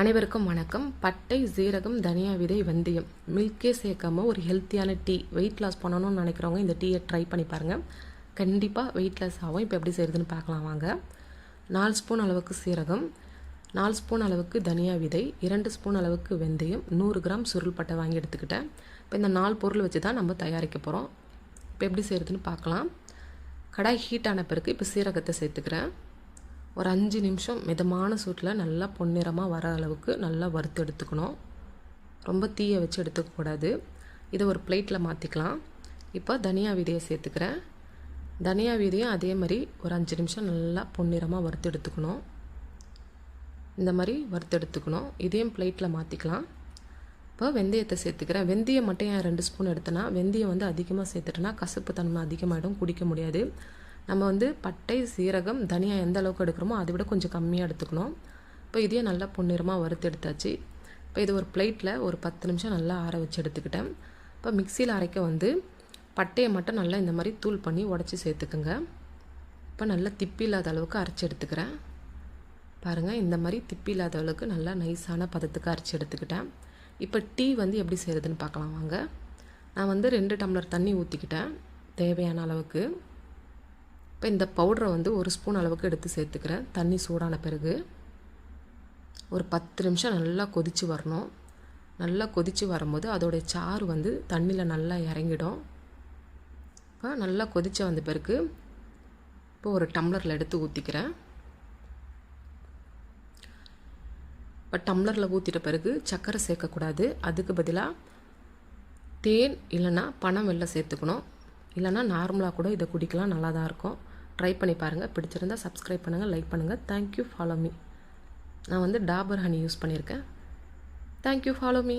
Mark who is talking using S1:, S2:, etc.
S1: அனைவருக்கும் வணக்கம். பட்டை சீரகம் தனியா விதை வெந்தயம். மில்கே சேர்க்காமல் ஒரு ஹெல்த்தியான டீ வெயிட் லாஸ் பண்ணணும்னு நினைக்கிறவங்க இந்த டீயை ட்ரை பண்ணி பாருங்கள் கண்டிப்பாக வெயிட் லாஸ் ஆகும். இப்போ எப்படி செய்கிறதுன்னு பார்க்கலாம் வாங்க. நாலு ஸ்பூன் அளவுக்கு சீரகம் நாலு ஸ்பூன் அளவுக்கு தனியா விதை இரண்டு ஸ்பூன் அளவுக்கு வெந்தயம் நூறு கிராம் சுருள் பட்டை வாங்கி எடுத்துக்கிட்டேன். இப்போ இந்த நாலு பொருள் வச்சு தான் நம்ம தயாரிக்க போகிறோம் இப்போ எப்படி செய்கிறதுன்னு பார்க்கலாம். கடாய் ஹீட் ஆன பிறகு இப்போ சீரகத்தை சேர்த்துக்கிறேன். ஒரு அஞ்சு நிமிஷம் மிதமான சூட்டில் நல்லா பொன்னிறமாக வர அளவுக்கு நல்லா வறுத்து எடுத்துக்கணும். ரொம்ப தீயை வச்சு எடுத்துக்கக்கூடாது இதை ஒரு பிளேட்டில் மாற்றிக்கலாம் இப்போ தனியா விதையை சேர்த்துக்கிறேன். தனியா விதையும் அதே மாதிரி ஒரு அஞ்சு நிமிஷம் நல்லா பொன்னிறமாக வறுத்து எடுத்துக்கணும். இந்த மாதிரி வறுத்து எடுத்துக்கணும். இதையும் பிளேட்டில் மாற்றிக்கலாம் இப்போ வெந்தயத்தை சேர்த்துக்கிறேன். வெந்தயம் மட்டும் ஏன் ரெண்டு ஸ்பூன் எடுத்தேன்னா வெந்தயம் வந்து அதிகமாக சேர்த்துட்டேன்னா கசப்பு தன்மை அதிகமாகிடும் குடிக்க முடியாது. நம்ம வந்து பட்டை சீரகம் தனியாக எந்த அளவுக்கு எடுக்கிறோமோ அதை விட கொஞ்சம் கம்மியாக எடுத்துக்கணும். இப்போ இதையே நல்லா பொன்னிறமாக வறுத்து எடுத்தாச்சு. இப்போ இது ஒரு பிளேட்டில் ஒரு பத்து நிமிஷம் நல்லா ஆற வச்சு எடுத்துக்கிட்டேன். இப்போ மிக்சியில் அரைக்க வந்து பட்டையை மட்டும் நல்லா இந்த மாதிரி தூள் பண்ணி உடச்சி சேர்த்துக்குங்க. இப்போ நல்லா திப்பி இல்லாத அளவுக்கு அரைச்சி எடுத்துக்கிறேன். பாருங்கள் இந்த மாதிரி திப்பி இல்லாத அளவுக்கு நல்லா நைஸான பதத்துக்கு அரைச்சி எடுத்துக்கிட்டேன். இப்போ டீ வந்து எப்படி செய்கிறதுன்னு பார்க்கலாம் வாங்க. நான் வந்து ரெண்டு டம்ளர் தண்ணி ஊற்றிக்கிட்டேன் தேவையான அளவுக்கு. இப்போ இந்த பவுடரை வந்து ஒரு ஸ்பூன் அளவுக்கு எடுத்து சேர்த்துக்கிறேன். தண்ணி சூடான பிறகு ஒரு பத்து நிமிஷம் நல்லா கொதித்து வரணும். நல்லா கொதித்து வரும்போது அதோடைய சாறு வந்து தண்ணியில் நல்லா இறங்கிடும். இப்போ நல்லா கொதித்து வந்த பிறகு இப்போ ஒரு டம்ளரில் எடுத்து ஊற்றிக்கிறேன் இப்போ டம்ளரில் ஊற்றிட்ட பிறகு சர்க்கரை சேர்க்கக்கூடாது. அதுக்கு பதிலாக தேன் இல்லைன்னா பனம் வெள்ளை சேர்த்துக்கணும். இல்லைன்னா நார்மலாக கூட இதை குடிக்கலாம். நல்லா தான் இருக்கும். ட்ரை பண்ணி பாருங்கள் பிடிச்சிருந்தால் சப்ஸ்கிரைப் பண்ணுங்கள் லைக் பண்ணுங்கள் தேங்க்யூ ஃபாலோ மீ நான் வந்து டாபர் ஹனி யூஸ் பண்ணியிருக்கேன். Thank you follow me